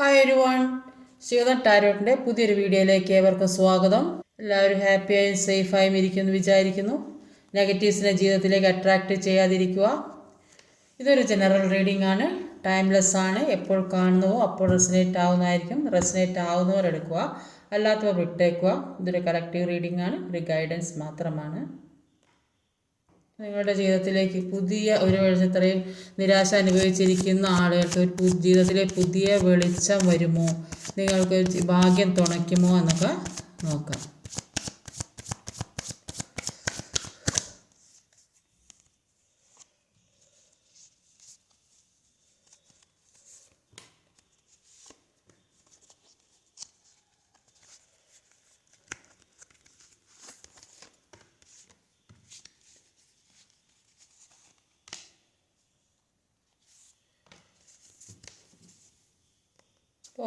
Hi എരുവാൺ one Shivadan ടാരോട്ടിന്റെ പുതിയൊരു വീഡിയോയിലേക്ക് ഏവർക്കും സ്വാഗതം. എല്ലാവരും ഹാപ്പിയായും സേഫായും ഇരിക്കുമെന്ന് വിചാരിക്കുന്നു. നെഗറ്റീവ്സിനെ ജീവിതത്തിലേക്ക് അട്രാക്റ്റ് ചെയ്യാതിരിക്കുക. ഇതൊരു ജനറൽ റീഡിംഗ് ആണ്. ടൈംലെസ് ആണ്. എപ്പോൾ കാണുന്നവോ അപ്പോൾ റെസിനേറ്റ് ആവുന്നതായിരിക്കും. റെസിനേറ്റ് ആവുന്നവർ എടുക്കുക. അല്ലാത്തവർ വിട്ടേക്കുക. ഇതൊരു കളക്റ്റീവ് റീഡിംഗ് ആണ്. ഒരു ഗൈഡൻസ് മാത്രമാണ്. നിങ്ങളുടെ ജീവിതത്തിലേക്ക് പുതിയ ഒരു വെളിച്ചത്രയും നിരാശ അനുഭവിച്ചിരിക്കുന്ന ആളുകൾക്ക് ഒരു ജീവിതത്തിലെ പുതിയ വെളിച്ചം വരുമോ? നിങ്ങൾക്ക് ഭാഗ്യം തുണയ്ക്കുമോ എന്നൊക്കെ നോക്കാം.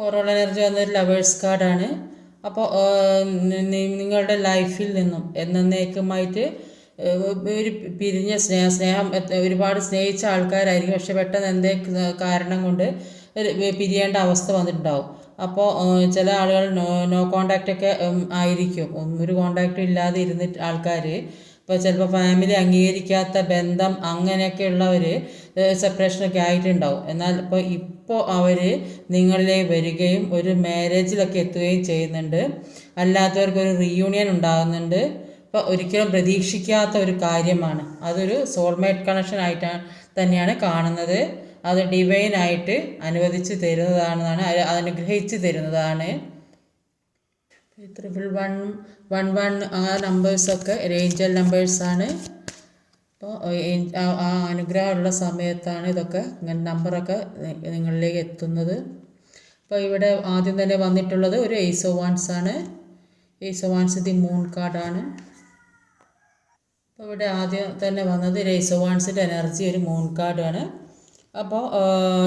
ഓറൽ എനർജി വന്ന ലവേഴ്സ് കാർഡാണ് അപ്പോൾ നിങ്ങളുടെ ലൈഫിൽ നിന്നും എന്നേക്കുമായിട്ട് ഒരു പിരിഞ്ഞ സ്നേഹം സ്നേഹം ഒരുപാട് സ്നേഹിച്ച ആൾക്കാരായിരിക്കും. പക്ഷെ പെട്ടെന്ന് എന്തേ കാരണം കൊണ്ട് പിരിയേണ്ട അവസ്ഥ വന്നിട്ടുണ്ടാവും. അപ്പോൾ ചില ആളുകൾ നോ നോ കോണ്ടാക്റ്റ് ഒക്കെ ആയിരിക്കും. ഒരു കോണ്ടാക്റ്റും ഇല്ലാതെ ഇരുന്നിട്ട് ആൾക്കാർ ഇപ്പോൾ ചിലപ്പോൾ ഫാമിലി അംഗീകരിക്കാത്ത ബന്ധം അങ്ങനെയൊക്കെയുള്ളവർ സെപ്പറേഷനൊക്കെ ആയിട്ടുണ്ടാവും. എന്നാൽ ഇപ്പോൾ ഇപ്പോൾ അവർ നിങ്ങളിലേക്ക് വരികയും ഒരു മാരേജിലൊക്കെ എത്തുകയും ചെയ്യുന്നുണ്ട്. അല്ലാത്തവർക്ക് ഒരു റീയൂണിയൻ ഉണ്ടാകുന്നുണ്ട്. ഇപ്പോൾ ഒരിക്കലും പ്രതീക്ഷിക്കാത്ത ഒരു കാര്യമാണ്. അതൊരു സോൾമേറ്റ് കണക്ഷൻ ആയിട്ടാണ് തന്നെയാണ് കാണുന്നത്. അത് ഡിവൈനായിട്ട് അനുവദിച്ച് തരുന്നതാണെന്നാണ് അനുഗ്രഹിച്ച് തരുന്നതാണ്. ത്രിപിൾ വൺ വൺ വൺ ആ നമ്പേഴ്സൊക്കെ ഏഞ്ചൽ നമ്പേഴ്സാണ് അപ്പോൾ ആ അനുഗ്രഹമുള്ള സമയത്താണ് ഇതൊക്കെ ഇങ്ങനെ നമ്പറൊക്കെ നിങ്ങളിലേക്ക് എത്തുന്നത്. അപ്പോൾ ഇവിടെ ആദ്യം തന്നെ വന്നിട്ടുള്ളത് ഒരു എയ്സ് ഓഫ് വാൻസ് ആണ്. എയ്സ് വാൻസ് ദി മൂൺ കാർഡാണ് അപ്പോൾ ഇവിടെ ആദ്യം തന്നെ വന്നത് എയ്സ് ഓഫ് വാൻസിന്റെ എനർജി ഒരു മൂൺ കാർഡാണ് അപ്പോൾ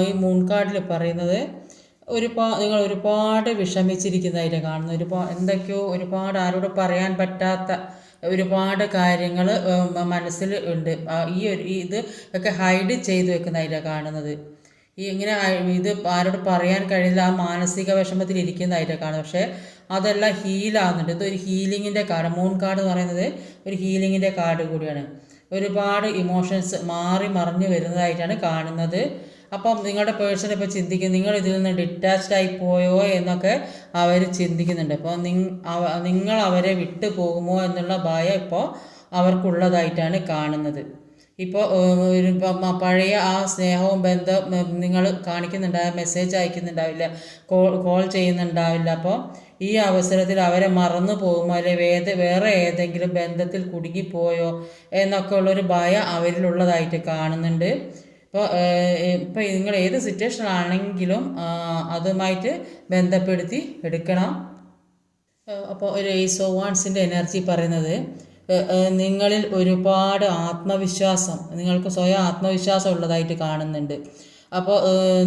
ഈ മൂൺ കാർഡിൽ പറയുന്നത് ഒരുപാട് നിങ്ങൾ ഒരുപാട് വിഷമിച്ചിരിക്കുന്നതായിട്ട് കാണുന്നു. ഒരുപാട് എന്തൊക്കെയോ ഒരുപാട് ആരോട് പറയാൻ പറ്റാത്ത ഒരുപാട് കാര്യങ്ങൾ മനസ്സിൽ ഉണ്ട്. ഈ ഒരു ഇത് ഒക്കെ ഹൈഡ് ചെയ്ത് വെക്കുന്നതായിട്ടാണ് കാണുന്നത്. ഈ ഇങ്ങനെ ഇത് ആരോട് പറയാൻ കഴിയില്ല ആ മാനസിക വിഷമത്തിൽ ഇരിക്കുന്നതായിട്ടാണ് കാണുന്നത്. പക്ഷേ അതെല്ലാം ഹീലാകുന്നുണ്ട് ഇതൊരു ഹീലിങ്ങിന്റെ കാർഡ് മൂൺ കാർഡ് എന്ന് പറയുന്നത് ഒരു ഹീലിങ്ങിന്റെ കാർഡ് കൂടിയാണ്. ഒരുപാട് ഇമോഷൻസ് മാറി മറിഞ്ഞു വരുന്നതായിട്ടാണ് കാണുന്നത്. അപ്പം നിങ്ങളുടെ പേഴ്സൺ ഇപ്പോൾ ചിന്തിക്കും നിങ്ങൾ ഇതിൽ നിന്ന് ഡിറ്റാച്ച്ഡ് ആയി പോയോ? എന്നൊക്കെ അവർ ചിന്തിക്കുന്നുണ്ട്. അപ്പോൾ നിങ്ങൾ അവരെ വിട്ടു പോകുമോ എന്നുള്ള ഭയം ഇപ്പോൾ അവർക്കുള്ളതായിട്ടാണ് കാണുന്നത്. ഇപ്പോൾ പഴയ ആ സ്നേഹവും ബന്ധം നിങ്ങൾ കാണിക്കുന്നുണ്ടാവില്ല മെസ്സേജ് അയക്കുന്നുണ്ടാവില്ല കോൾ കോൾ ചെയ്യുന്നുണ്ടാവില്ല. അപ്പോൾ ഈ അവസരത്തിൽ അവരെ മറന്നു പോകുമോ? അല്ലെ വേദ വേറെ ഏതെങ്കിലും ബന്ധത്തിൽ കുടുങ്ങിപ്പോയോ? എന്നൊക്കെ ഉള്ളൊരു ഭയം അവരിലുള്ളതായിട്ട് കാണുന്നുണ്ട്. ഇപ്പോൾ ഇപ്പോൾ നിങ്ങൾ ഏത് സിറ്റുവേഷനാണെങ്കിലും അതുമായിട്ട് ബന്ധപ്പെടുത്തി എടുക്കണം. അപ്പോൾ ഒരു എയ്സ് ഓഫ് വാൺസിന്റെ എനർജി പറയുന്നത് നിങ്ങളിൽ ഒരുപാട് ആത്മവിശ്വാസം നിങ്ങൾക്ക് സ്വയം ആത്മവിശ്വാസം ഉള്ളതായിട്ട് കാണുന്നുണ്ട്. അപ്പോൾ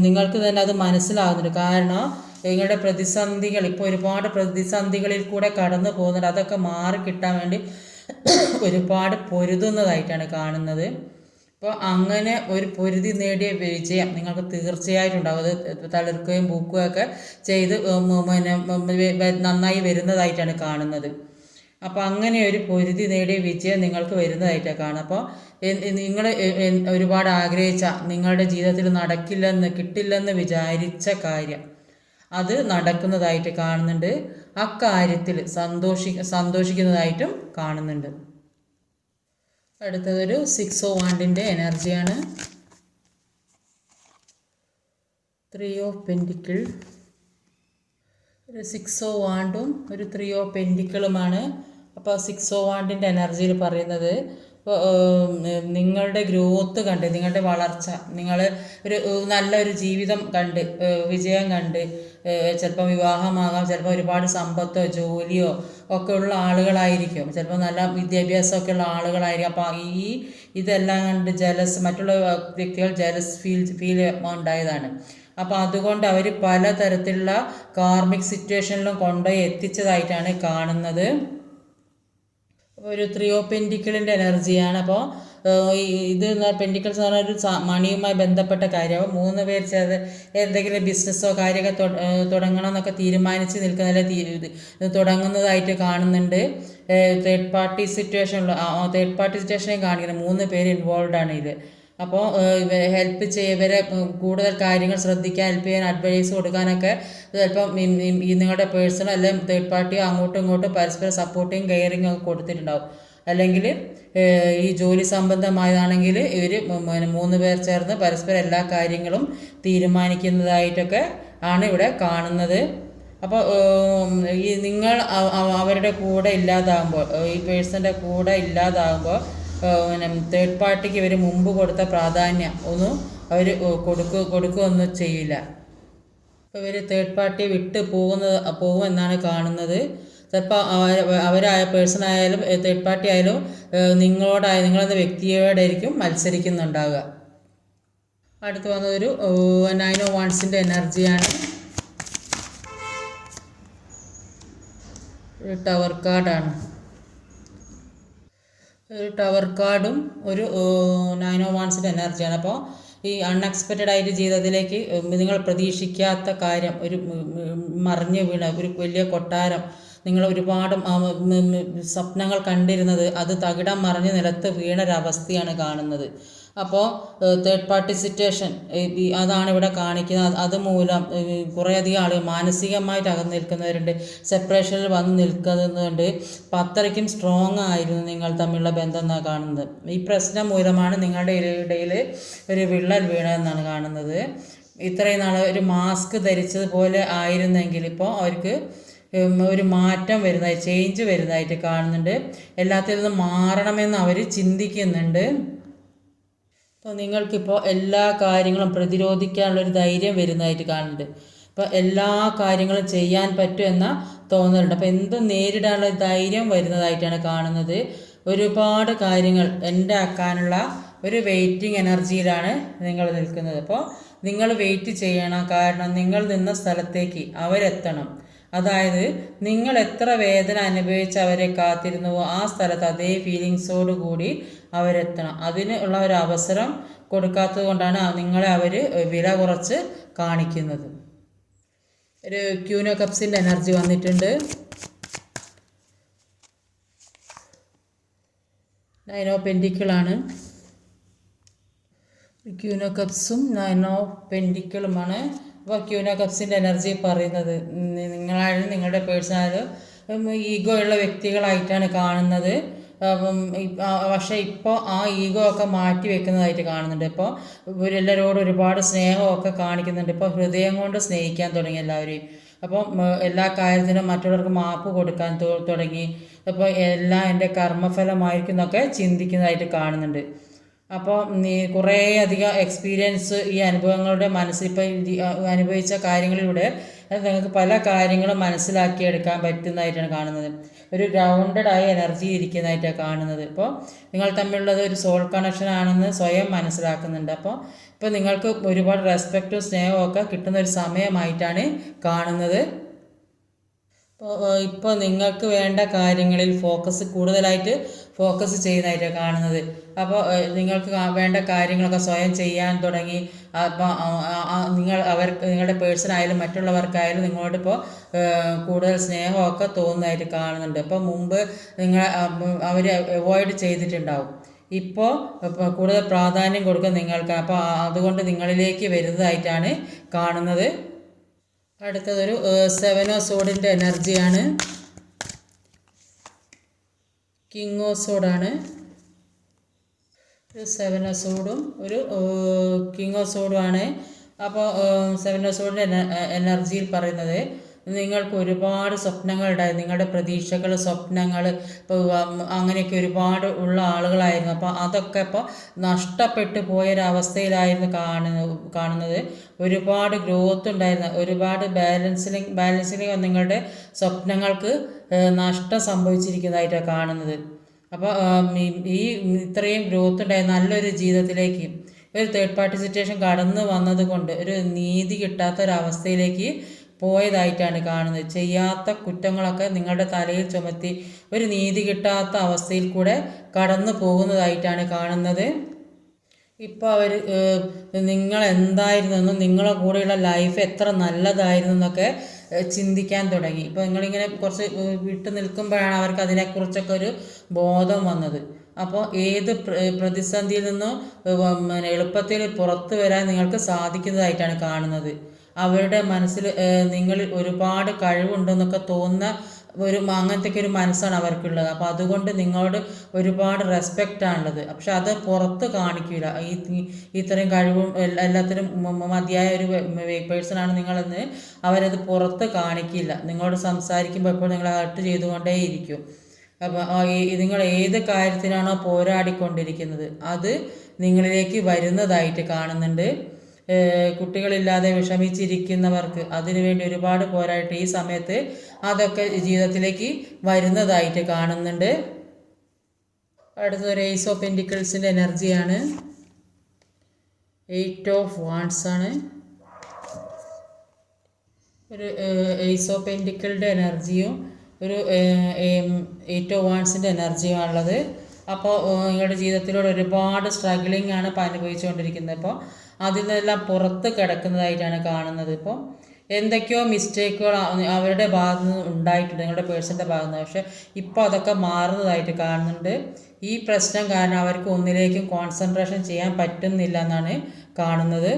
നിങ്ങൾക്ക് തന്നെ അത് മനസ്സിലാകുന്നുണ്ട്. കാരണം നിങ്ങളുടെ പ്രതിസന്ധികൾ ഇപ്പോൾ ഒരുപാട് പ്രതിസന്ധികളിൽ കൂടെ കടന്നു പോകുന്നുണ്ട്. അതൊക്കെ മാറി കിട്ടാൻ വേണ്ടി ഒരുപാട് പൊരുതുന്നതായിട്ടാണ് കാണുന്നത്. അപ്പോൾ അങ്ങനെ ഒരു പൊരുതി നേടിയ വിജയം നിങ്ങൾക്ക് തീർച്ചയായിട്ടും ഉണ്ടാവും. അത് തളിർക്കുകയും പൂക്കുകയും ഒക്കെ ചെയ്ത് പിന്നെ നന്നായി വരുന്നതായിട്ടാണ് കാണുന്നത്. അപ്പോൾ അങ്ങനെ ഒരു പൊരുതി നേടിയ വിജയം നിങ്ങൾക്ക് വരുന്നതായിട്ടാണ് കാണുന്നത്. അപ്പോൾ നിങ്ങൾ ഒരുപാട് ആഗ്രഹിച്ച നിങ്ങളുടെ ജീവിതത്തിൽ നടക്കില്ലെന്ന് കിട്ടില്ലെന്ന് വിചാരിച്ച കാര്യം അത് നടക്കുന്നതായിട്ട് കാണുന്നുണ്ട്. അക്കാര്യത്തിൽ സന്തോഷി സന്തോഷിക്കുന്നതായിട്ടും കാണുന്നുണ്ട്. അടുത്തതൊരു സിക്സ് ഓ വാണ്ടിന്റെ എനർജിയാണ്. ത്രീ ഓ പെന്റിക്കിൾ ഒരു സിക്സ് ഓ വാണ്ടും ഒരു ത്രീ ഓ പെന്റിക്കിളുമാണ് അപ്പോൾ സിക്സ് ഓ വാണ്ടിന്റെ എനർജിയിൽ പറയുന്നത് നിങ്ങളുടെ ഗ്രോത്ത് കണ്ട് നിങ്ങളുടെ വളർച്ച നിങ്ങൾ ഒരു നല്ലൊരു ജീവിതം കണ്ട് വിജയം കണ്ട് ചിലപ്പോൾ വിവാഹമാകാം ചിലപ്പോൾ ഒരുപാട് സമ്പത്തോ ജോലിയോ ഒക്കെ ഉള്ള ആളുകളായിരിക്കും. ചിലപ്പോൾ നല്ല വിദ്യാഭ്യാസമൊക്കെ ഉള്ള ആളുകളായിരിക്കും. അപ്പോൾ ഈ ഇതെല്ലാം കണ്ട് ജലസ് മറ്റുള്ള വ്യക്തികൾ ജലസ് ഫീൽ ഫീൽ ഉണ്ടായതാണ്. അപ്പോൾ അതുകൊണ്ട് അവർ പല തരത്തിലുള്ള കാർമിക് സിറ്റുവേഷനിലും കൊണ്ടുപോയി എത്തിച്ചതായിട്ടാണ് കാണുന്നത്. ഒരു ത്രിയോപെന്റിക്കിളിന്റെ എനർജിയാണ് അപ്പോൾ ഇത് പെൻഡിക്കൽസ് എന്ന് പറഞ്ഞ ഒരു മണിയുമായി ബന്ധപ്പെട്ട കാര്യമാവും മൂന്ന് പേർ ചേർന്ന് എന്തെങ്കിലും ബിസിനസ്സോ കാര്യമൊക്കെ തുടങ്ങണം എന്നൊക്കെ തീരുമാനിച്ച് നിൽക്കുന്നതിലെ തീ ഇത് തുടങ്ങുന്നതായിട്ട് കാണുന്നുണ്ട്. തേർഡ് പാർട്ടി സിറ്റുവേഷനിൽ തേർഡ് പാർട്ടി സിറ്റുവേഷനെയും കാണിക്കുന്നത് മൂന്ന് പേര് ഇൻവോൾവ് ആണ് ഇത്. അപ്പോൾ ഹെൽപ്പ് ചെയ്യ ഇവരെ ഉം, കൂടുതൽ കാര്യങ്ങൾ ശ്രദ്ധിക്കാൻ ഹെൽപ്പ് ചെയ്യാൻ അഡ്വൈസ് കൊടുക്കാനൊക്കെ ചിലപ്പം നിങ്ങളുടെ പേഴ്സണൽ അല്ലെങ്കിൽ തേർഡ് പാർട്ടിയോ അങ്ങോട്ടും ഇങ്ങോട്ടും പരസ്പരം സപ്പോർട്ടിങ് കെയറിങ് ഒക്കെ കൊടുത്തിട്ടുണ്ടാവും. അല്ലെങ്കിൽ ഈ ജോലി സംബന്ധമായതാണെങ്കിൽ ഇവർ മൂന്ന് പേർ ചേർന്ന് പരസ്പരം എല്ലാ കാര്യങ്ങളും തീരുമാനിക്കുന്നതായിട്ടൊക്കെ ആണ് ഇവിടെ കാണുന്നത്. അപ്പോൾ ഈ നിങ്ങൾ അവ- അവ- അവരുടെ കൂടെ ഇല്ലാതാകുമ്പോൾ ഈ പേഴ്സന്റെ കൂടെ ഇല്ലാതാകുമ്പോൾ പിന്നെ തേർഡ് പാർട്ടിക്ക് ഇവർ മുമ്പ് കൊടുത്ത പ്രാധാന്യം ഒന്നും അവർ കൊടുക്കുക കൊടുക്കുകയൊന്നും ചെയ്യില്ല. അപ്പോൾ ഇവർ തേർഡ് പാർട്ടി വിട്ട് പോകുന്നത് പോകുമെന്നാണ് കാണുന്നത്. ചിലപ്പോൾ അവരായ പേഴ്സൺ ആയാലും തേർഡ് പാർട്ടി ആയാലും നിങ്ങളോടായ നിങ്ങളെന്ന വ്യക്തിയോടായിരിക്കും മത്സരിക്കുന്നുണ്ടാവുക. അടുത്ത് വന്നതൊരു നയൻ ഓ വൺസിന്റെ എനർജിയാണ് ഒരു ടവർ കാർഡാണ് ഒരു ടവർ കാർഡും ഒരു നയൻ ഓ വൺസിന്റെ എനർജിയാണ് അപ്പോൾ ഈ അൺഎക്സ്പെക്റ്റഡ് ആയിട്ട് ജീവിതത്തിലേക്ക് നിങ്ങൾ പ്രതീക്ഷിക്കാത്ത കാര്യം ഒരു മറിഞ്ഞ് വീണ ഒരു വലിയ കൊട്ടാരം നിങ്ങൾ ഒരുപാട് സ്വപ്നങ്ങൾ കണ്ടിരുന്നത് അത് തകിടം മറിഞ്ഞ് നിലത്ത് വീണൊരവസ്ഥയാണ് കാണുന്നത്. അപ്പോൾ തേർഡ് പാർട്ടി സിറ്റുവേഷൻ അതാണ് ഇവിടെ കാണിക്കുന്നത്. അത് അതുമൂലം കുറേയധികം ആളുകൾ മാനസികമായിട്ട് അകന്ന് നിൽക്കുന്നവരുണ്ട്. സെപ്പറേഷനിൽ വന്ന് നിൽക്കുന്നുണ്ട് അത്രയ്ക്കും സ്ട്രോങ് ആയിരുന്നു നിങ്ങൾ തമ്മിലുള്ള ബന്ധം എന്നാണ് കാണുന്നത്. ഈ പ്രശ്നം മൂലമാണ് നിങ്ങളുടെ ഇടയിൽ ഒരു വിള്ളൽ വീണതെന്നാണ് കാണുന്നത്. ഇത്രയും നാൾ ഒരു മാസ്ക് ധരിച്ചതുപോലെ ആയിരുന്നെങ്കിൽ ഇപ്പോൾ അവർക്ക് ഒരു മാറ്റം വരുന്നതായി ചേഞ്ച് വരുന്നതായിട്ട് കാണുന്നുണ്ട്. എല്ലാത്തിൽ നിന്നും മാറണമെന്ന് അവർ ചിന്തിക്കുന്നുണ്ട്. അപ്പോൾ നിങ്ങൾക്കിപ്പോൾ എല്ലാ കാര്യങ്ങളും പ്രതിരോധിക്കാനുള്ളൊരു ധൈര്യം വരുന്നതായിട്ട് കാണുന്നുണ്ട്. അപ്പോൾ എല്ലാ കാര്യങ്ങളും ചെയ്യാൻ പറ്റും എന്ന തോന്നലുണ്ട്. അപ്പോൾ എന്തും നേരിടാനുള്ള ധൈര്യം വരുന്നതായിട്ടാണ് കാണുന്നത്. ഒരുപാട് കാര്യങ്ങൾ ഉണ്ടാക്കാനുള്ള ഒരു വെയിറ്റിംഗ് എനർജിയിലാണ് നിങ്ങൾ നിൽക്കുന്നത്. അപ്പോൾ നിങ്ങൾ വെയിറ്റ് ചെയ്യണം. കാരണം നിങ്ങൾ നിന്ന സ്ഥലത്തേക്ക് അവരെത്തണം. അതായത് നിങ്ങൾ എത്ര വേദന അനുഭവിച്ച് അവരെ കാത്തിരുന്നുവോ ആ സ്ഥലത്ത് അതേ ഫീലിങ്സോട് കൂടി അവരെത്തണം. അതിന് ഉള്ള ഒരു അവസരം കൊടുക്കാത്തത് കൊണ്ടാണ് നിങ്ങളെ അവർ വില കുറച്ച് കാണിക്കുന്നത്. ഒരു ക്യൂനോ കപ്സിന്റെ എനർജി വന്നിട്ടുണ്ട്. നൈനോ പെൻഡിക്കിളാണ് ക്യൂനോ കപ്സും നൈനോ പെൻഡിക്കിളുമാണ് അപ്പോൾ കപ്സിന്റെ എനർജി പറയുന്നത്. നിങ്ങളായാലും നിങ്ങളുടെ പേഴ്സണായാലും ഈഗോ ഉള്ള വ്യക്തികളായിട്ടാണ് കാണുന്നത്. പക്ഷെ ഇപ്പോൾ ആ ഈഗോ ഒക്കെ മാറ്റി വെക്കുന്നതായിട്ട് കാണുന്നുണ്ട്. ഇപ്പോൾ ഇവരെല്ലാവരോടും ഒരുപാട് സ്നേഹമൊക്കെ കാണിക്കുന്നുണ്ട്. ഇപ്പോൾ ഹൃദയം കൊണ്ട് സ്നേഹിക്കാൻ തുടങ്ങി എല്ലാവരെയും. അപ്പം എല്ലാ കാര്യത്തിനും മറ്റുള്ളവർക്ക് മാപ്പ് കൊടുക്കാൻ തുടങ്ങി. അപ്പോൾ എല്ലാം എന്റെ കർമ്മഫലമായിരിക്കും എന്നൊക്കെ ചിന്തിക്കുന്നതായിട്ട് കാണുന്നുണ്ട്. അപ്പോൾ നീ കുറേ അധികം എക്സ്പീരിയൻസ് ഈ അനുഭവങ്ങളുടെ മനസ്സിൽ ഇപ്പം അനുഭവിച്ച കാര്യങ്ങളിലൂടെ നിങ്ങൾക്ക് പല കാര്യങ്ങളും മനസ്സിലാക്കിയെടുക്കാൻ പറ്റുന്നതായിട്ടാണ് കാണുന്നത്. ഒരു ഗ്രൗണ്ടഡ് ആയ എനർജി ഇരിക്കുന്നതായിട്ടാണ് കാണുന്നത്. ഇപ്പോൾ നിങ്ങൾ തമ്മിലുള്ളത് ഒരു സോൾ കണക്ഷൻ ആണെന്ന് സ്വയം മനസ്സിലാക്കുന്നുണ്ട്. അപ്പോൾ ഇപ്പോൾ നിങ്ങൾക്ക് ഒരുപാട് റെസ്പെക്റ്റും സ്നേഹവും ഒക്കെ കിട്ടുന്ന ഒരു സമയമായിട്ടാണ് കാണുന്നത്. ഇപ്പോൾ നിങ്ങൾക്ക് വേണ്ട കാര്യങ്ങളിൽ ഫോക്കസ് കൂടുതലായിട്ട് ഫോക്കസ് ചെയ്യുന്നതായിട്ട് കാണുന്നത്. അപ്പോൾ നിങ്ങൾക്ക് വേണ്ട കാര്യങ്ങളൊക്കെ സ്വയം ചെയ്യാൻ തുടങ്ങി അപ്പോൾ നിങ്ങൾ അവർ നിങ്ങളുടെ പേഴ്സണായാലും മറ്റുള്ളവർക്കായാലും നിങ്ങളോട് ഇപ്പോൾ കൂടുതൽ സ്നേഹമൊക്കെ തോന്നുന്നതായിട്ട് കാണുന്നുണ്ട്. അപ്പോൾ മുമ്പ് നിങ്ങൾ അവർ അവോയ്ഡ് ചെയ്തിട്ടുണ്ടാവും. ഇപ്പോൾ കൂടുതൽ പ്രാധാന്യം കൊടുക്കുക നിങ്ങൾക്ക്. അപ്പോൾ അതുകൊണ്ട് നിങ്ങളിലേക്ക് വരുന്നതായിട്ടാണ് കാണുന്നത്. അടുത്തതൊരു സെവനോ സോഡിന്റെ എനർജിയാണ് കിങ് ഓസോഡാണ് സോഡാണ് ഒരു സെവൻ സോഡും ഒരു കിങ് ഓ സോഡുമാണ് അപ്പോൾ സെവൻ ഓ സോഡിന്റെ എനർജിയിൽ പറയുന്നത്. നിങ്ങൾക്ക് ഒരുപാട് സ്വപ്നങ്ങളുണ്ടായി നിങ്ങളുടെ പ്രതീക്ഷകൾ സ്വപ്നങ്ങൾ ഇപ്പോൾ അങ്ങനെയൊക്കെ ഒരുപാട് ഉള്ള ആളുകളായിരുന്നു. അപ്പോൾ അതൊക്കെ ഇപ്പോൾ നഷ്ടപ്പെട്ടു പോയൊരവസ്ഥയിലായിരുന്നു കാണുന്നത് കാണുന്നത്. ഒരുപാട് ഗ്രോത്ത് ഉണ്ടായിരുന്നു. ഒരുപാട് ബാലൻസിങ് ബാലൻസിങ് നിങ്ങളുടെ സ്വപ്നങ്ങൾക്ക് നഷ്ടം സംഭവിച്ചിരിക്കുന്നതായിട്ടാണ് കാണുന്നത്. അപ്പോൾ ഈ ഇത്രയും ഗ്രോത്ത് ഉണ്ടായ നല്ലൊരു ജീവിതത്തിലേക്ക് ഒരു തേർഡ് പാർട്ടി സിറ്റുവേഷൻ കടന്നു വന്നത് കൊണ്ട് ഒരു നീതി കിട്ടാത്ത ഒരവസ്ഥയിലേക്ക് പോയതായിട്ടാണ് കാണുന്നത്. ചെയ്യാത്ത കുറ്റങ്ങളൊക്കെ നിങ്ങളുടെ തലയിൽ ചുമത്തി ഒരു നീതി കിട്ടാത്ത അവസ്ഥയിൽ കൂടെ കടന്നു പോകുന്നതായിട്ടാണ് കാണുന്നത്. ഇപ്പോൾ അവർ നിങ്ങൾ എന്തായിരുന്നെന്നും നിങ്ങളെ കൂടെയുള്ള ലൈഫ് എത്ര നല്ലതായിരുന്നു എന്നൊക്കെ ചിന്തിക്കാൻ തുടങ്ങി. ഇപ്പോൾ നിങ്ങളിങ്ങനെ കുറച്ച് വിട്ടു നിൽക്കുമ്പോഴാണ് അവർക്ക് അതിനെക്കുറിച്ചൊക്കെ ഒരു ബോധം വന്നത്. അപ്പോൾ ഏത് പ്രതിസന്ധിയിൽ നിന്നും എളുപ്പത്തിൽ പുറത്തു വരാൻ നിങ്ങൾക്ക് സാധിക്കുന്നതായിട്ടാണ് കാണുന്നത്. അവരുടെ മനസ്സിൽ നിങ്ങളിൽ ഒരുപാട് കഴിവുണ്ടെന്നൊക്കെ തോന്നുന്ന ഒരു അങ്ങനത്തേക്ക് ഒരു മനസ്സാണ് അവർക്കുള്ളത്. അപ്പോൾ അതുകൊണ്ട് നിങ്ങളോട് ഒരുപാട് റെസ്പെക്റ്റ് ആണുള്ളത്. പക്ഷെ അത് പുറത്ത് കാണിക്കില്ല ഈ ഇത്രയും കഴിവും എല്ലാത്തിനും മതിയായ ഒരു പേഴ്സണാണ് നിങ്ങളെന്ന് അവരത് പുറത്ത് കാണിക്കില്ല. നിങ്ങളോട് സംസാരിക്കുമ്പോൾ എപ്പോഴും നിങ്ങൾ ഹർട്ട് ചെയ്തുകൊണ്ടേയിരിക്കും. അപ്പോൾ നിങ്ങൾ ഏത് കാര്യത്തിനാണോ പോരാടിക്കൊണ്ടിരിക്കുന്നത് അത് നിങ്ങളിലേക്ക് വരുന്നതായിട്ട് കാണുന്നുണ്ട്. കുട്ടികളില്ലാതെ വിഷമിച്ചിരിക്കുന്നവർക്ക് അതിനുവേണ്ടി ഒരുപാട് പോരായിട്ട് ഈ സമയത്ത് അതൊക്കെ ജീവിതത്തിലേക്ക് വരുന്നതായിട്ട് കാണുന്നുണ്ട്. അടുത്തൊരു എയ്സ് ഓഫ് പെന്റിക്കിൾസിന്റെ എനർജിയാണ്. എയ്റ്റ് ഓഫ് വാൺസ് ആണ്. ഒരു എയ്സ് ഓഫ് പെന്റിക്കിളുടെ എനർജിയും ഒരു എയ്റ്റ് ഓഫ് വാൺസിന്റെ എനർജിയുമാണുള്ളത്. അപ്പോൾ ഇയാളുടെ ജീവിതത്തിലൂടെ ഒരുപാട് സ്ട്രഗ്ലിംഗ് ആണ് ഇപ്പോൾ അനുഭവിച്ചുകൊണ്ടിരിക്കുന്നത്. ഇപ്പോൾ അതിൽ നിന്നെല്ലാം പുറത്ത് കിടക്കുന്നതായിട്ടാണ് കാണുന്നത്. ഇപ്പോൾ എന്തൊക്കെയോ മിസ്റ്റേക്കുകൾ അവരുടെ ഭാഗത്ത് നിന്ന് ഉണ്ടായിട്ടുണ്ട്. നിങ്ങളുടെ പേഴ്സന്റെ ഭാഗത്ത് നിന്ന്. പക്ഷേ ഇപ്പോൾ അതൊക്കെ മാറുന്നതായിട്ട് കാണുന്നുണ്ട്. ഈ പ്രശ്നം കാരണം അവർക്ക് ഒന്നിലേക്കും കോൺസെൻട്രേഷൻ ചെയ്യാൻ പറ്റുന്നില്ല എന്നാണ് കാണുന്നത്.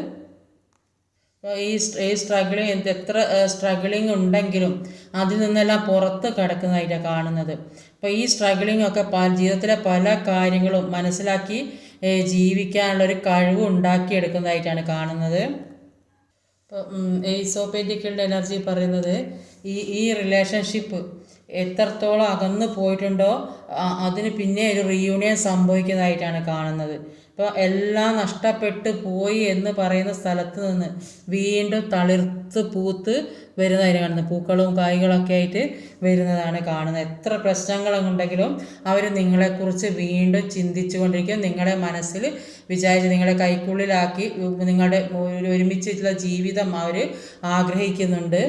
ഈ ഈ സ്ട്രഗിളിങ് എത്ര സ്ട്രഗിളിങ് ഉണ്ടെങ്കിലും അതിൽ നിന്നെല്ലാം പുറത്ത് കിടക്കുന്നതായിട്ടാണ് കാണുന്നത്. അപ്പോൾ ഈ സ്ട്രഗിളിംഗ് ഒക്കെ ജീവിതത്തിലെ പല കാര്യങ്ങളും മനസ്സിലാക്കി ജീവിക്കാനുള്ള ഒരു കഴിവ് ഉണ്ടാക്കിയെടുക്കുന്നതായിട്ടാണ് കാണുന്നത്. ഇപ്പോൾ ഈസോപേറ്റിക്കുകളുടെ എനർജി പറയുന്നത് ഈ ഈ റിലേഷൻഷിപ്പ് എത്രത്തോളം അകന്നു പോയിട്ടുണ്ടോ അതിന് പിന്നെ ഒരു റീയൂണിയൻ സംഭവിക്കുന്നതായിട്ടാണ് കാണുന്നത്. ഇപ്പോൾ എല്ലാം നഷ്ടപ്പെട്ടു പോയി എന്ന് പറയുന്ന സ്ഥലത്ത് നിന്ന് വീണ്ടും തളിർത്ത് പൂത്ത് വരുന്നതായിട്ട് കാണുന്നത് പൂക്കളും കായ്കളൊക്കെ ആയിട്ട് വരുന്നതാണ് കാണുന്നത്. എത്ര പ്രശ്നങ്ങളുണ്ടെങ്കിലും അവർ നിങ്ങളെക്കുറിച്ച് വീണ്ടും ചിന്തിച്ചു കൊണ്ടിരിക്കും നിങ്ങളുടെ മനസ്സിൽ വിചാരിച്ച് നിങ്ങളെ കൈക്കുള്ളിലാക്കി നിങ്ങളുടെ ഒരുമിച്ചിട്ടുള്ള ജീവിതം അവർ ആഗ്രഹിക്കുന്നുണ്ട്.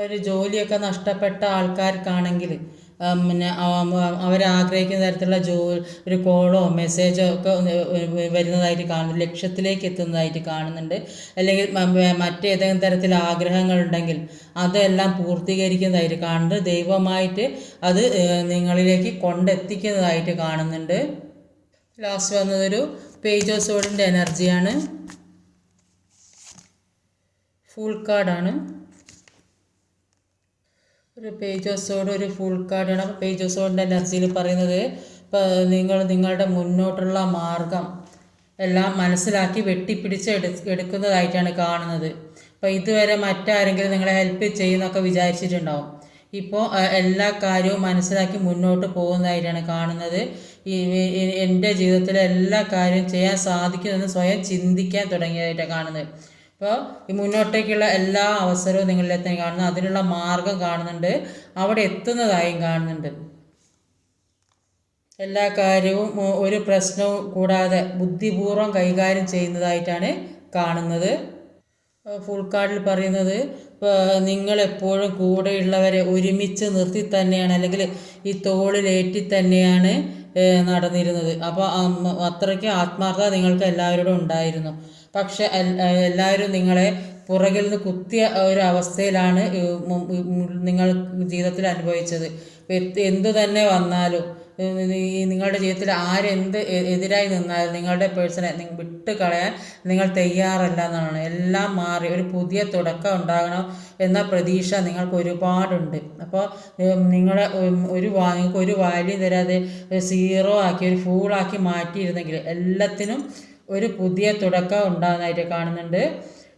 ഒരു ജോലിയൊക്കെ നഷ്ടപ്പെട്ട ആൾക്കാർക്കാണെങ്കിൽ പിന്നെ അവരാഗ്രഹിക്കുന്ന തരത്തിലുള്ള ജോ ഒരു കോളോ മെസ്സേജോ ഒക്കെ വരുന്നതായിട്ട് കാണുന്നു ലക്ഷ്യത്തിലേക്ക് എത്തുന്നതായിട്ട് കാണുന്നുണ്ട്. അല്ലെങ്കിൽ മറ്റേതെങ്കിലും തരത്തിൽ ആഗ്രഹങ്ങളുണ്ടെങ്കിൽ അതെല്ലാം പൂർത്തീകരിക്കുന്നതായിട്ട് കാണുന്നുണ്ട്. ദൈവമായിട്ട് അത് നിങ്ങളിലേക്ക് കൊണ്ടെത്തിക്കുന്നതായിട്ട് കാണുന്നുണ്ട്. ലാസ്റ്റ് വന്നതൊരു പേജ് ഓഫ് സോഡിന്റെ എനർജിയാണ് ഫുൾ കാർഡാണ് ഒരു പേജോസോട് ഒരു ഫുൾ കാർഡാണ് അപ്പോൾ പേജോസോടിന്റെ എനർജിയിൽ പറയുന്നത് നിങ്ങൾ നിങ്ങളുടെ മുന്നോട്ടുള്ള മാർഗം എല്ലാം മനസ്സിലാക്കി വെട്ടിപ്പിടിച്ച് എടു എടുക്കുന്നതായിട്ടാണ് കാണുന്നത്. അപ്പോൾ ഇതുവരെ മറ്റാരെങ്കിലും നിങ്ങളെ ഹെൽപ്പ് ചെയ്യുന്നൊക്കെ വിചാരിച്ചിട്ടുണ്ടാവും. ഇപ്പോൾ എല്ലാ കാര്യവും മനസ്സിലാക്കി മുന്നോട്ട് പോകുന്നതായിട്ടാണ് കാണുന്നത്. എന്റെ ജീവിതത്തിലെ എല്ലാ കാര്യവും ചെയ്യാൻ സാധിക്കുമെന്ന് സ്വയം ചിന്തിക്കാൻ തുടങ്ങിയതായിട്ടാണ് കാണുന്നത്. അപ്പോൾ ഈ മുന്നോട്ടേക്കുള്ള എല്ലാ അവസരവും നിങ്ങളിലെത്താൻ കാണുന്നു. അതിനുള്ള മാർഗം കാണുന്നുണ്ട്. അവിടെ എത്തുന്നതായും കാണുന്നുണ്ട്. എല്ലാ കാര്യവും ഒരു പ്രശ്നവും കൂടാതെ ബുദ്ധിപൂർവം കൈകാര്യം ചെയ്യുന്നതായിട്ടാണ് കാണുന്നത്. ഫുൾ കാർഡിൽ പറയുന്നത് നിങ്ങൾ എപ്പോഴും കൂടെയുള്ളവരെ ഒരുമിച്ച് നിർത്തി തന്നെയാണ് അല്ലെങ്കിൽ ഈ തോളിലേറ്റി തന്നെയാണ് നടന്നിരുന്നത്. അപ്പോൾ അത്രയ്ക്ക് ആത്മാർത്ഥത നിങ്ങൾക്ക് എല്ലാവരോടും ഉണ്ടായിരുന്നു. പക്ഷെ എല്ലാവരും നിങ്ങളെ പുറകിൽ നിന്ന് കുത്തിയ ഒരു അവസ്ഥയിലാണ് നിങ്ങൾ ജീവിതത്തിൽ അനുഭവിച്ചത്. എന്തു തന്നെ വന്നാലും നിങ്ങളുടെ ജീവിതത്തിൽ ആരെന്ത് എതിരായി നിന്നാലും നിങ്ങളുടെ പേഴ്സണെ വിട്ട് കളയാൻ നിങ്ങൾ തയ്യാറല്ല എന്നാണ്. എല്ലാം മാറി ഒരു പുതിയ തുടക്കം ഉണ്ടാകണം എന്ന പ്രതീക്ഷ നിങ്ങൾക്ക് ഒരുപാടുണ്ട്. അപ്പോൾ നിങ്ങളെ ഒരു നിങ്ങൾക്ക് ഒരു വാല്യൂ തരാതെ സീറോ ആക്കി ഒരു ഫൂളാക്കി മാറ്റിയിരുന്നെങ്കിൽ എല്ലാത്തിനും ഒരു പുതിയ തുടക്കം ഉണ്ടാകുന്നതായിട്ട് കാണുന്നുണ്ട്.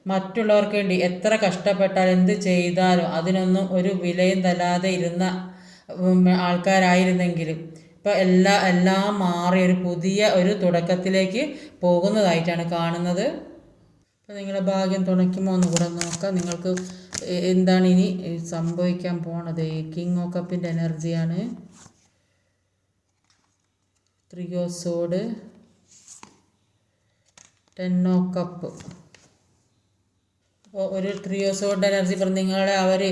മറ്റുള്ളവർക്ക് വേണ്ടി എത്ര കഷ്ടപ്പെട്ടാൽ എന്ത് ചെയ്താലും അതിനൊന്നും ഒരു വിലയും തല്ലാതെ ഇരുന്ന ആൾക്കാരായിരുന്നെങ്കിലും ഇപ്പോൾ എല്ലാ എല്ലാം മാറി ഒരു പുതിയ ഒരു തുടക്കത്തിലേക്ക് പോകുന്നതായിട്ടാണ് കാണുന്നത്. അപ്പോൾ നിങ്ങളുടെ ഭാഗ്യം തുണയ്ക്കുമോ എന്ന് കൂടെ നോക്കാം. നിങ്ങൾക്ക് എന്താണ് ഇനി സംഭവിക്കാൻ പോണത്? കിങ് ഓ കപ്പിന്റെ എനർജിയാണ് ത്രിയോസോഡ് ഓ കപ്പ്. അപ്പോൾ ഒരു ട്രിയോസോഡ് എനർജി പറഞ്ഞ് നിങ്ങളെ അവർ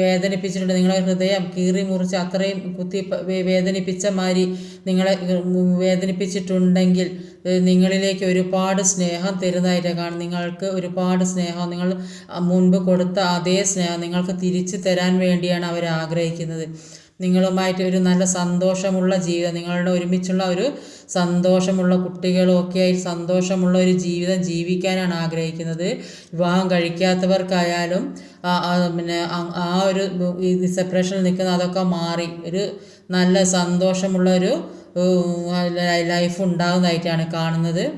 വേദനിപ്പിച്ചിട്ടുണ്ട്. നിങ്ങളെ ഹൃദയം കീറി മുറിച്ച് അത്രയും കുത്തി വേദനിപ്പിച്ച മാതിരി നിങ്ങളെ വേദനിപ്പിച്ചിട്ടുണ്ടെങ്കിൽ നിങ്ങളിലേക്ക് ഒരുപാട് സ്നേഹം തരുന്നതായിട്ട് കാണും. നിങ്ങൾക്ക് ഒരുപാട് സ്നേഹം നിങ്ങൾ മുൻപ് കൊടുത്ത അതേ സ്നേഹം നിങ്ങൾക്ക് തിരിച്ചു തരാൻ വേണ്ടിയാണ് അവർ ആഗ്രഹിക്കുന്നത്. നിങ്ങളുമായിട്ട് ഒരു നല്ല സന്തോഷമുള്ള ജീവിതം നിങ്ങളുടെ ഒരുമിച്ചുള്ള ഒരു സന്തോഷമുള്ള കുട്ടികളും ഒക്കെ ആയി സന്തോഷമുള്ള ഒരു ജീവിതം ജീവിക്കാനാണ് ആഗ്രഹിക്കുന്നത്. വിവാഹം കഴിക്കാത്തവർക്കായാലും പിന്നെ ആ- ഒരു സെപ്പറേഷനിൽ നിൽക്കുന്ന അതൊക്കെ മാറി ഒരു നല്ല സന്തോഷമുള്ള ഒരു ലൈഫ് ഉണ്ടാകുന്നതായിട്ടാണ് കാണുന്നത്.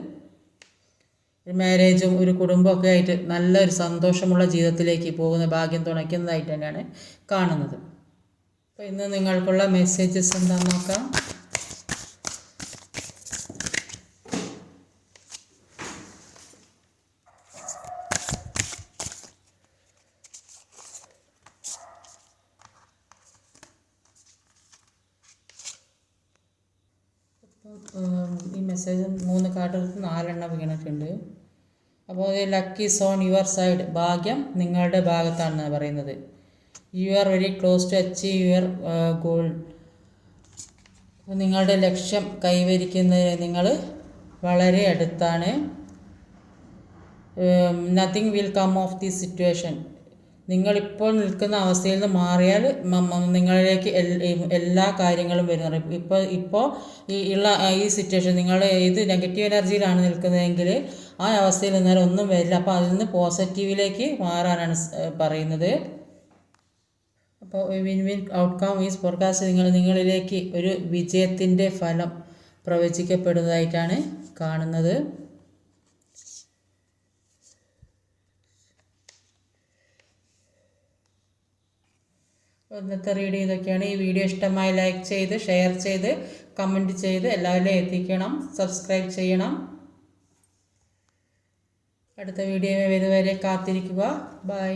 മാരേജും ഒരു കുടുംബമൊക്കെ ആയിട്ട് നല്ലൊരു സന്തോഷമുള്ള ജീവിതത്തിലേക്ക് പോകുന്ന ഭാഗ്യം തുണയ്ക്കുന്നതായിട്ട് തന്നെയാണ് കാണുന്നത്. അപ്പോൾ ഇന്ന് നിങ്ങൾക്കുള്ള മെസ്സേജസ് എന്താണെന്ന് നോക്കാം. മെസ്സേജ് മൂന്ന് കാർഡ് എടുത്ത് നാലെണ്ണം വീണിട്ടുണ്ട് അപ്പോൾ ലക്കി സോൺ യുവർ സൈഡ് ഭാഗ്യം നിങ്ങളുടെ ഭാഗത്താണെന്നാണ് പറയുന്നത്. You are very close to achieve your goal നിങ്ങളുടെ ലക്ഷ്യം കൈവരിക്കുന്നതിന് നിങ്ങൾ വളരെ അടുത്താണ്. Nothing will come of the situation നിങ്ങളിപ്പോൾ നിൽക്കുന്ന അവസ്ഥയിൽ നിന്ന് മാറിയാൽ നിങ്ങളിലേക്ക് എല്ലാ കാര്യങ്ങളും വരുന്നുണ്ട് ഇപ്പോൾ ഇപ്പോൾ ഈ ഉള്ള ഈ സിറ്റുവേഷൻ നിങ്ങൾ ഏത് നെഗറ്റീവ് എനർജിയിലാണ് നിൽക്കുന്നതെങ്കിൽ ആ അവസ്ഥയിൽ നിന്നാൽ ഒന്നും വരില്ല. അപ്പോൾ അതിൽ നിന്ന് പോസിറ്റീവിലേക്ക് മാറാനാണ് പറയുന്നത്. അപ്പോൾ win win outcome is forecast നിങ്ങൾ നിങ്ങളിലേക്ക് ഒരു വിജയത്തിന്റെ ഫലം പ്രവചിക്കപ്പെടുന്നതായിട്ടാണ് കാണുന്നത്. ഇന്നത്തെ റീഡ് ചെയ്തൊക്കെയാണ്. ഈ വീഡിയോ ഇഷ്ടമായി ലൈക്ക് ചെയ്ത് ഷെയർ ചെയ്ത് കമന്റ് ചെയ്ത് എല്ലാവരിലും എത്തിക്കണം. സബ്സ്ക്രൈബ് ചെയ്യണം. അടുത്ത വീഡിയോ വരുന്നവരെ കാത്തിരിക്കുക. ബൈ